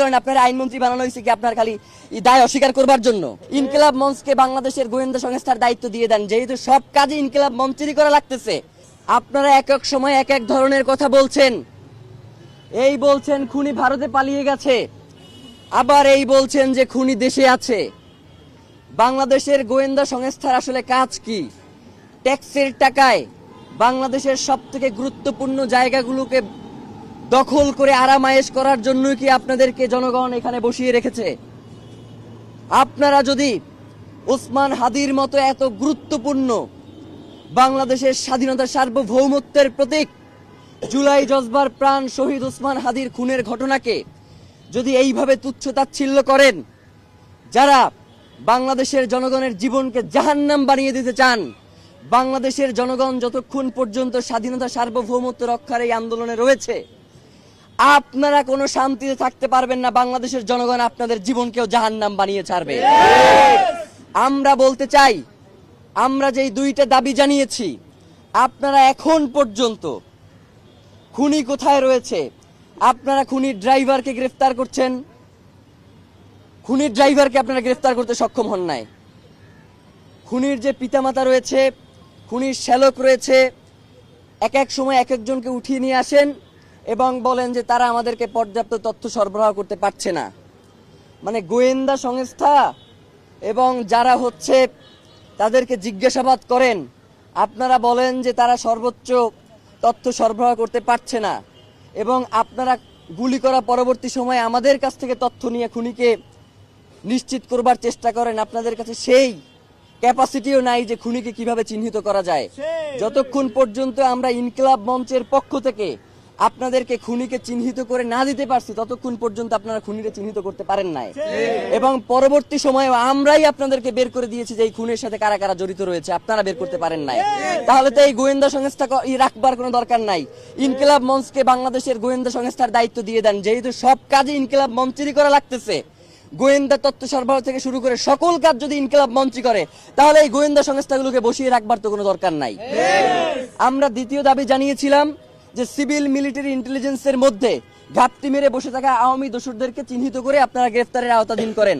করেন, আপনার আইনমন্ত্রী বানানো হয়েছে কি আপনার খালি দায় অস্বীকার করবার জন্য? মঞ্চকে বাংলাদেশের গোয়েন্দা সংস্থার দায়িত্ব দিয়ে দেন, যেহেতু সব করা লাগতেছে। আপনারা এক এক সময় এক এক ধরনের কথা বলছেন। এই বলছেন, খুনি ভারতে পালিয়ে গেছে। আবার এই বলছেন যে খুনি দেশে আছে। বাংলাদেশের গোয়েন্দা সংস্থার আসলে কাজ কি? ট্যাক্সের টাকায় বাংলাদেশের সব থেকে গুরুত্বপূর্ণ জায়গাগুলোকে দখল করে আরামায়েশ করার জন্য কি আপনাদেরকে জনগণ এখানে বসিয়ে রেখেছে? আপনারা যদি ওসমান হাদির মতো এত গুরুত্বপূর্ণ বাংলাদেশের স্বাধীনতা সার্বভৌমত্বের প্রতীক, জুলাই জজবার প্রাণ শহীদ ওসমান হাদির খুনের ঘটনাকে যদি এইভাবে তুচ্ছ তাচ্ছিল্য করেন, যারা বাংলাদেশের জনগণের জীবনকে জাহান্নাম বানিয়ে দিতে চান, বাংলাদেশের জনগণ যতক্ষণ পর্যন্ত স্বাধীনতা সার্বভৌমত্ব রক্ষার এই আন্দোলনে রয়েছে আপনারা কোনো শান্তিতে থাকতে পারবেন না, বাংলাদেশের জনগণ আপনাদের জীবনকেও জাহান্নাম বানিয়ে ছাড়বে। আমরা বলতে চাই, আমরা যেই দুইটা দাবি জানিয়েছি, আপনারা এখন পর্যন্ত খুনি কোথায় রয়েছে? আপনারা খুনির ড্রাইভারকে গ্রেফতার করছেন? খুনির ড্রাইভারকে আপনারা গ্রেফতার করতে সক্ষম হন নাই। খুনির যে পিতামাতা রয়েছে, খুনির শ্যালক রয়েছে, এক এক সময় এক একজনকে উঠিয়ে নিয়ে আসেন। এবং বলেন যে তারা আমাদেরকে পর্যাপ্ত তথ্য সরবরাহ করতে পারছে না। মানে গোয়েন্দা সংস্থা এবং যারা হচ্ছে তাদেরকে জিজ্ঞাসাবাদ করেন আপনারা বলেন যে তারা সর্বোচ্চ তথ্য সরবরাহ করতে পারছে না এবং আপনারা গুলি করা পরবর্তী সময়ে আমাদের কাছ থেকে তথ্য নিয়ে খুনিকে নিশ্চিত করবার চেষ্টা করেন আপনাদের কাছে সেই ক্যাপাসিটিও নাই যে খুনিকে কীভাবে চিহ্নিত করা যায়। যতক্ষণ পর্যন্ত আমরা ইনকলাব মঞ্চের পক্ষ থেকে আপনাদেরকে খুনিকে চিহ্নিত করে না দিতে পারছি ততক্ষণ পর্যন্ত আপনারা খুনিকে চিহ্নিত করতে পারেন নাই। এবং পরবর্তী সময়ে আমরাই আপনাদেরকে বের করে দিয়েছি যে এই খুনের সাথে কারা কারা জড়িত রয়েছে আপনারা বের করতে পারেন নাই। তাহলে তো এই গোয়েন্দা সংস্থা রাখবার কোনো দরকার নাই। ইনকিলাব মঞ্চকে বাংলাদেশের গোয়েন্দা সংস্থার দায়িত্ব দিয়ে দেন যেহেতু সব কাজে ইনকিলাব মঞ্চেরই করা লাগতেছে। গোয়েন্দা তথ্য সরবরাহ থেকে শুরু করে সকল কাজ যদি ইনকিলাব মঞ্চ করে তাহলে এই গোয়েন্দা সংস্থাগুলোকে বসিয়ে রাখবার তো কোনো দরকার নাই। আমরা দ্বিতীয় দাবি জানিয়েছিলাম যে সিভিল মিলিটারি ইন্টেলিজেন্সের মধ্যে ঘাপটি মেরে বসে থাকা আওয়ামী দোসরদেরকে চিহ্নিত করে আপনারা গ্রেফতারের আওতাধীন করেন।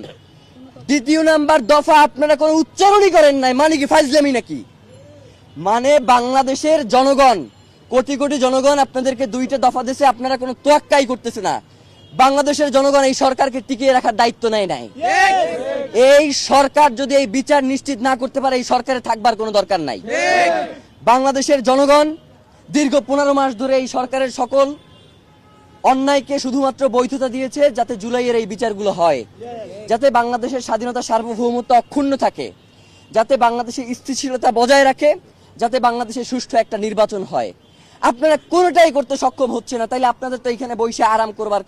দ্বিতীয় নাম্বার দফা আপনারা কোনো উচ্চারণই করেন নাই। মানে কি ফাইজলামি নাকি? মানে বাংলাদেশের জনগণ কোটি কোটি জনগণ আপনাদেরকে দুইটা দফা দেশে আপনারা কোনো তোয়াক্কাই করতেছে না। বাংলাদেশের জনগণ এই সরকারকে টিকিয়ে রাখার দায়িত্ব নেয় নাই। এই সরকার যদি এই বিচার নিশ্চিত না করতে পারে এই সরকারে থাকবার কোনো দরকার নাই। বাংলাদেশের জনগণ দীর্ঘ পনেরো মাস ধরে এই সরকারের সকল অন্যায়কে শুধুমাত্র বৈধতা দিয়েছে যাতে জুলাইয়ের এই বিচারগুলো হয়। যাতে বাংলাদেশের স্বাধীনতা সার্বভৌমত্ব অক্ষুণ্ণ থাকে। যাতে বাংলাদেশের স্থিতিশীলতা বজায় রাখে। যাতে বাংলাদেশে সুষ্ঠু একটা নির্বাচন হয়। আপনারা কোনোটাই করতে সক্ষম হচ্ছে না। তাইলে আপনাদের তো এখানে বসে আরাম করবার